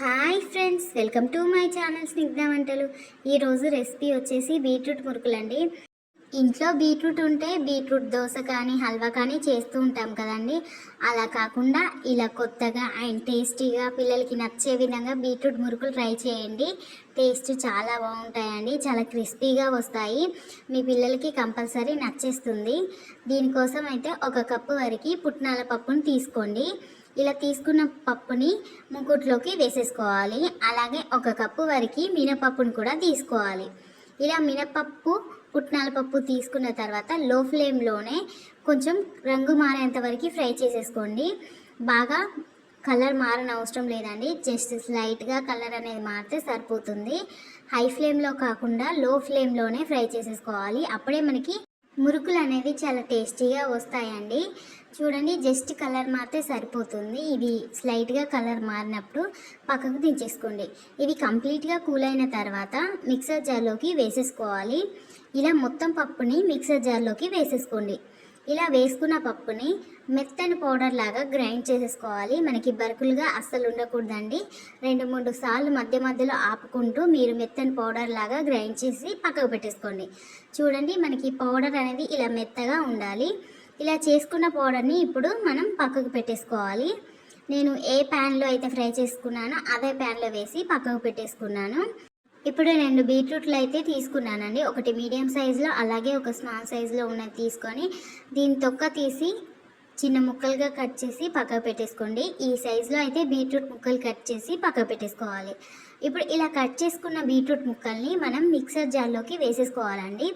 Hi friends welcome to my channel Snigdha వంటలు. ఈరోజు recipe వచ్చేసి బీట్రూట్ మురుకులండి. ఇంట్లో బీట్రూట్ ఉంటే బీట్రూట్ దోశ కానీ హల్వా కానీ చేస్తూ ఉంటాం కదండి. అలా కాకుండా ఇలా కొత్తగా అండ్ టేస్టీగా పిల్లలకి నచ్చే విధంగా బీట్రూట్ మురుకులు ట్రై చేయండి. టేస్ట్ చాలా బాగుంటాయండి చాలా క్రిస్పీగా వస్తాయి. మీ పిల్లలకి కంపల్సరీ నచ్చేస్తుంది. దీనికోసం అయితే ఒక కప్పు వరకు పుట్నాల పప్పును తీసుకోండి. ఇలా తీసుకున్న పప్పుని ముకుట్లోకి వేసేసుకోవాలి. అలాగే ఒక కప్పు వరకు మినపప్పును కూడా తీసుకోవాలి. ఇలా మినపప్పు పుట్నాల పప్పు తీసుకున్న తర్వాత లో ఫ్లేమ్లోనే కొంచెం రంగు మారేంత వరకు ఫ్రై చేసేసుకోండి. బాగా కలర్ మారని అవసరం లేదండి. జస్ట్ స్లైట్గా కలర్ అనేది మారితే సరిపోతుంది. హై ఫ్లేమ్లో కాకుండా లో ఫ్లేమ్లోనే ఫ్రై చేసేసుకోవాలి. అప్పుడే మనకి మురుకులు అనేవి చాలా టేస్టీగా వస్తాయండి. చూడండి జస్ట్ కలర్ మారితే సరిపోతుంది. ఇవి స్లైట్గా కలర్ మారినప్పుడు పక్కకు దించేసుకోండి. ఇవి కంప్లీట్గా కూల్ అయిన తర్వాత మిక్సర్ జార్లోకి వేసేసుకోవాలి. ఇలా మొత్తం పప్పుని మిక్సర్ జార్లోకి వేసేసుకోండి. ఇలా వేసుకున్న పప్పుని మెత్తని పౌడర్ లాగా గ్రైండ్ చేసేసుకోవాలి. మనకి బరుకులుగా అస్సలు ఉండకూడదండి. రెండు మూడు సార్లు మధ్య మధ్యలో ఆపుకుంటూ మీరు మెత్తని పౌడర్ లాగా గ్రైండ్ చేసి పక్కకు పెట్టేసుకోండి. చూడండి మనకి పౌడర్ అనేది ఇలా మెత్తగా ఉండాలి. ఇలా చేసుకున్న పౌడర్ని ఇప్పుడు మనం పక్కకు పెట్టేసుకోవాలి. నేను ఏ ప్యాన్లో అయితే ఫ్రై చేసుకున్నానో అదే ప్యాన్లో వేసి పక్కకు పెట్టేసుకున్నాను. ఇప్పుడు రెండు బీట్రూట్లు అయితే తీసుకున్నానండి. ఒకటి మీడియం సైజులో అలాగే ఒక స్మాల్ సైజులో ఉన్నది తీసుకొని దీని తొక్క తీసి చిన్న ముక్కలుగా కట్ చేసి పక్కకు పెట్టేసుకోండి. ఈ సైజులో అయితే బీట్రూట్ ముక్కలు కట్ చేసి పక్కకు పెట్టేసుకోవాలి. ఇప్పుడు ఇలా కట్ చేసుకున్న బీట్రూట్ ముక్కల్ని మనం మిక్సర్ జార్లోకి వేసేసుకోవాలండి.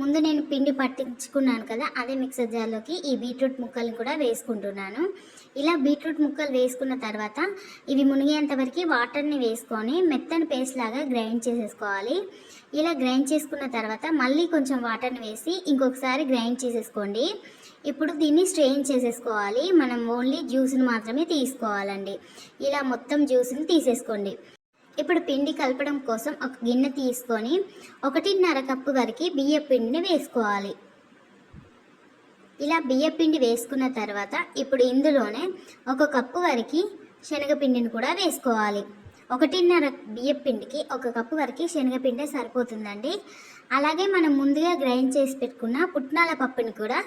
ముందు నేను పిండి పట్టించుకున్నాను కదా అదే మిక్సర్ జార్లోకి ఈ బీట్రూట్ ముక్కల్ని కూడా వేసుకుంటున్నాను. ఇలా బీట్రూట్ ముక్కలు వేసుకున్న తర్వాత ఇవి మునిగేంత వరకు వాటర్ని వేసుకొని మెత్తని పేస్ట్ లాగా గ్రైండ్ చేసేసుకోవాలి. ఇలా గ్రైండ్ చేసుకున్న తర్వాత మళ్ళీ కొంచెం వాటర్ని వేసి ఇంకొకసారి గ్రైండ్ చేసేసుకోండి. ఇప్పుడు దీన్ని స్ట్రెయిన్ చేసేసుకోవాలి. మనం ఓన్లీ జ్యూస్ని మాత్రమే తీసుకోవాలండి. ఇలా మొత్తం జ్యూస్ని తీసేసుకోండి. ఇప్పుడు పిండి కలపడం కోసం ఒక గిన్నె తీసుకొని ఒకటిన్నర కప్పు వరకు బియ్య పిండిని వేసుకోవాలి. ఇలా బియ్య పిండి వేసుకున్న తర్వాత ఇప్పుడు ఇందులోనే ఒక కప్పు వరకు శనగపిండిని కూడా వేసుకోవాలి. ఒకటిన్నర బియ్య పిండికి ఒక కప్పు వరకు శనగపిండి సరిపోతుందండి. అలాగే మనం ముందుగా గ్రైండ్ చేసి పెట్టుకున్న పుట్నాల పప్పుని కూడా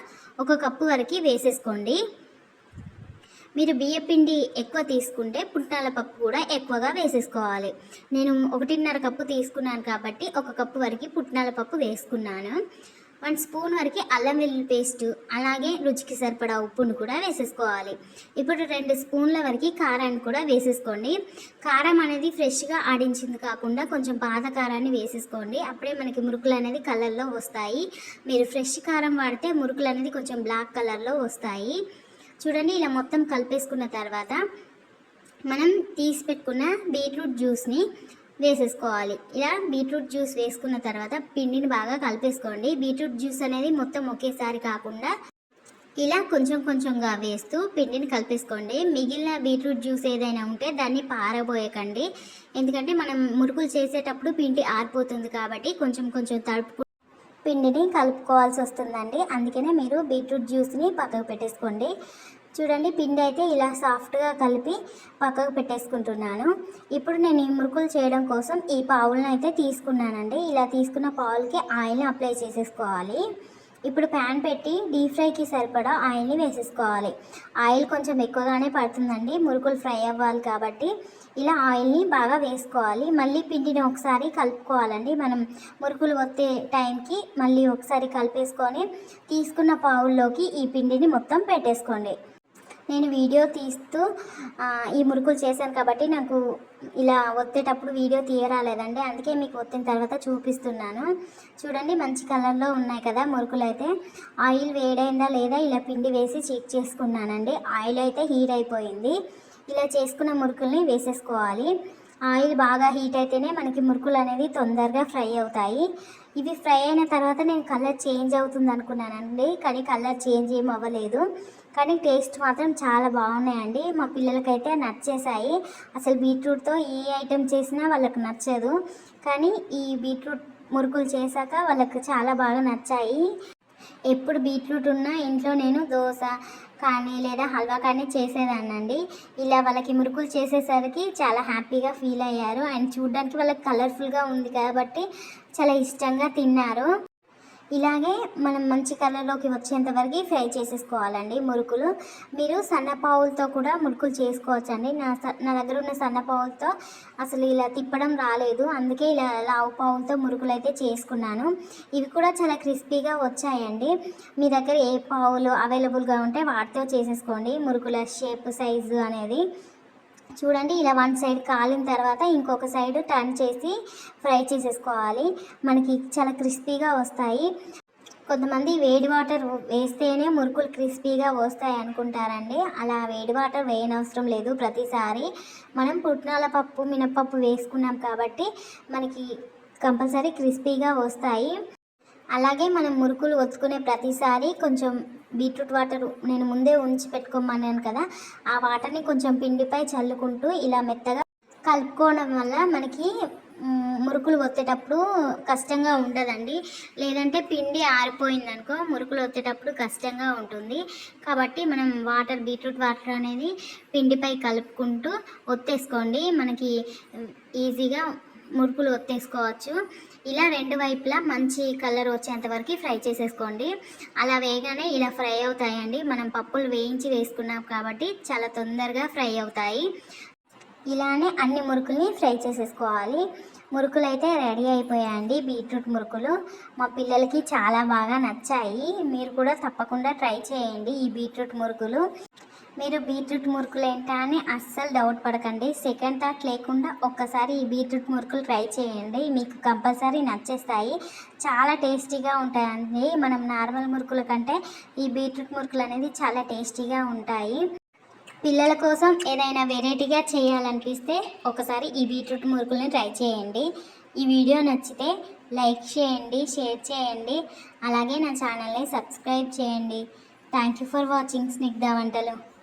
ఒక కప్పు వరకు వేసేసుకోండి. మీరు బియ్యపిండి ఎక్కువ తీసుకుంటే పుట్నాల పప్పు కూడా ఎక్కువగా వేసేసుకోవాలి. నేను ఒకటిన్నర కప్పు తీసుకున్నాను కాబట్టి ఒక కప్పు వరకు పుట్నాల పప్పు వేసుకున్నాను. వన్ స్పూన్ వరకు అల్లం వెల్లుల్లి పేస్ట్ అలాగే రుచికి సరిపడా ఉప్పును కూడా వేసేసుకోవాలి. ఇప్పుడు రెండు స్పూన్ల వరకు కారాన్ని కూడా వేసేసుకోండి. కారం అనేది ఫ్రెష్గా ఆడించింది కాకుండా కొంచెం పాత కారాన్ని వేసేసుకోండి. అప్పుడే మనకి మురుకులు అనేది కలర్లో వస్తాయి. మీరు ఫ్రెష్ కారం వాడితే మురుకులు అనేది కొంచెం బ్లాక్ కలర్లో వస్తాయి. చూడండి ఇలా మొత్తం కలిపేసుకున్న తర్వాత మనం తీసి పెట్టుకున్న బీట్రూట్ జ్యూస్ని వేసేసుకోవాలి. ఇలా బీట్రూట్ జ్యూస్ వేసుకున్న తర్వాత పిండిని బాగా కలిపేసుకోండి. బీట్రూట్ జ్యూస్ అనేది మొత్తం ఒకేసారి కాకుండా ఇలా కొంచెం కొంచెంగా వేస్తూ పిండిని కలిపేసుకోండి. మిగిలిన బీట్రూట్ జ్యూస్ ఏదైనా ఉంటే దాన్ని పారబోయకండి. ఎందుకంటే మనం మురుకులు చేసేటప్పుడు పిండి ఆరిపోతుంది కాబట్టి కొంచెం కొంచెం తడుపు పిండిని కలుపుకోవాల్సి వస్తుందండి. అందుకనే మీరు బీట్రూట్ జ్యూస్ని పక్కకు పెట్టేసుకోండి. చూడండి పిండి అయితే ఇలా సాఫ్ట్గా కలిపి పక్కకు పెట్టేసుకుంటున్నాను. ఇప్పుడు నేను ఈ మురుకులు చేయడం కోసం ఈ పావులను అయితే తీసుకున్నానండి. ఇలా తీసుకున్న పావులకి ఆయిల్ని అప్లై చేసేసుకోవాలి. ఇప్పుడు ప్యాన్ పెట్టి డీప్ ఫ్రైకి సరిపడా ఆయిల్ని వేసేసుకోవాలి. ఆయిల్ కొంచెం ఎక్కువగానే పడుతుందండి. మురుకులు ఫ్రై అవ్వాలి కాబట్టి ఇలా ఆయిల్ని బాగా వేసుకోవాలి. మళ్ళీ పిండిని ఒకసారి కలుపుకోవాలండి. మనం మురుకులు వత్తే టైంకి మళ్ళీ ఒకసారి కలిపేసుకొని తీసుకున్న పావుల్లోకి ఈ పిండిని మొత్తం పెట్టేసుకోండి. నేను వీడియో తీస్తూ ఈ మురుకులు చేశాను కాబట్టి నాకు ఇలా ఒత్తేటప్పుడు వీడియో తీయరాలేదండి. అందుకే మీకు ఒత్తిన తర్వాత చూపిస్తున్నాను. చూడండి మంచి కలర్లో ఉన్నాయి కదా మురుకులు అయితే. ఆయిల్ వేడైందా లేదా ఇలా పిండి వేసి చెక్ చేసుకున్నానండి. ఆయిల్ అయితే హీట్ అయిపోయింది. ఇలా చేసుకున్న మురుకుల్ని వేసేసుకోవాలి. ఆయిల్ బాగా హీట్ అయితేనే మనకి మురుకులు అనేవి తొందరగా ఫ్రై అవుతాయి. ఇవి ఫ్రై అయిన తర్వాత నేను కలర్ చేంజ్ అవుతుంది అనుకున్నానండి. కానీ కలర్ చేంజ్ ఏం అవ్వలేదు. కానీ టేస్ట్ మాత్రం చాలా బాగున్నాయండి. మా పిల్లలకైతే నచ్చేసాయి అసలు బీట్రూట్తో ఏ ఐటెం చేసినా వాళ్ళకి నచ్చదు. కానీ ఈ బీట్రూట్ మురుకులు చేశాక వాళ్ళకి చాలా బాగా నచ్చాయి. ఎప్పుడు బీట్రూట్ ఉన్నా ఇంట్లో నేను దోశ కానీ లేదా హల్వా కానీ చేసేదాన్నండి. ఇలా వాళ్ళకి మురుకులు చేసేసరికి చాలా హ్యాపీగా ఫీల్ అయ్యారు. అండ్ చూడడానికి వాళ్ళకి కలర్ఫుల్గా ఉంది కాబట్టి చాలా ఇష్టంగా తిన్నారు. ఇలాగే మనం మంచి కలర్లోకి వచ్చేంత వరకు ఫ్రై చేసేసుకోవాలండి మురుకులు. మీరు సన్నపావులతో కూడా మురుకులు చేసుకోవచ్చండి. నా స- నా దగ్గర ఉన్న సన్నపావులతో అసలు ఇలా తిప్పడం రాలేదు. అందుకే ఇలా లావు పావులతో మురుకులు అయితే చేసుకున్నాను. ఇవి కూడా చాలా క్రిస్పీగా వచ్చాయండి. మీ దగ్గర ఏ పావులు అవైలబుల్గా ఉంటే వాటితో చేసేసుకోండి. మురుకుల షేప్ సైజు అనేది చూడండి ఇలా వన్ సైడ్ కాలిన తర్వాత ఇంకొక సైడ్ టర్న్ చేసి ఫ్రై చేసేసుకోవాలి. మనకి చాలా క్రిస్పీగా వస్తాయి. కొంతమంది వేడి వాటర్ వేస్తేనే మురుకులు క్రిస్పీగా వస్తాయి అనుకుంటారండి. అలా వేడి వాటర్ వేయనవసరం లేదు ప్రతిసారి. మనం పుట్నాల పప్పు మినపప్పు వేసుకున్నాం కాబట్టి మనకి కంపల్సరీ క్రిస్పీగా వస్తాయి. అలాగే మనం మురుకులు ఒత్తుకునే ప్రతిసారి కొంచెం బీట్రూట్ వాటర్ నేను ముందే ఉంచి పెట్టుకోమన్నాను కదా ఆ వాటర్ని కొంచెం పిండిపై చల్లుకుంటూ ఇలా మెత్తగా కలుపుకోవడం వల్ల మనకి మురుకులు ఒత్తేటప్పుడు కష్టంగా ఉండదండి. లేదంటే పిండి ఆరిపోయిందనుకో మురుకులు ఒత్తేటప్పుడు కష్టంగా ఉంటుంది. కాబట్టి మనం వాటర్ బీట్రూట్ వాటర్ అనేది పిండిపై కలుపుకుంటూ ఒత్తేసుకోండి. మనకి ఈజీగా మురుకులు ఒత్తేసుకోవచ్చు. ఇలా రెండు వైపులా మంచి కలర్ వచ్చేంత వరకు ఫ్రై చేసేసుకోండి. అలా వేయగానే ఇలా ఫ్రై అవుతాయండి. మనం పప్పులు వేయించి వేసుకున్నాం కాబట్టి చాలా తొందరగా ఫ్రై అవుతాయి. ఇలానే అన్ని మురుకుల్ని ఫ్రై చేసేసుకోవాలి. మురుకులు అయితే రెడీ అయిపోయాయండి బీట్రూట్ మురుకులు. మా పిల్లలకి చాలా బాగా నచ్చాయి. మీరు కూడా తప్పకుండా ట్రై చేయండి ఈ బీట్రూట్ మురుకులు. మీరు బీట్రూట్ మురుకులు ఏంటా అని అస్సలు డౌట్ పడకండి. సెకండ్ థాట్ లేకుండా ఒక్కసారి ఈ బీట్రూట్ మురుకులు ట్రై చేయండి. మీకు కంపల్సరీ నచ్చేస్తాయి. చాలా టేస్టీగా ఉంటాయండి. మనం నార్మల్ మురుకుల కంటే ఈ బీట్రూట్ మురుకులు అనేది చాలా టేస్టీగా ఉంటాయి. పిల్లల కోసం ఏదైనా వెరైటీగా చేయాలనిపిస్తే ఒకసారి ఈ బీట్రూట్ మురుకుల్ని ట్రై చేయండి. ఈ వీడియో నచ్చితే లైక్ చేయండి షేర్ చేయండి. అలాగే నా ఛానల్ని సబ్స్క్రైబ్ చేయండి. Thank you for watching Snigdha వంటలు.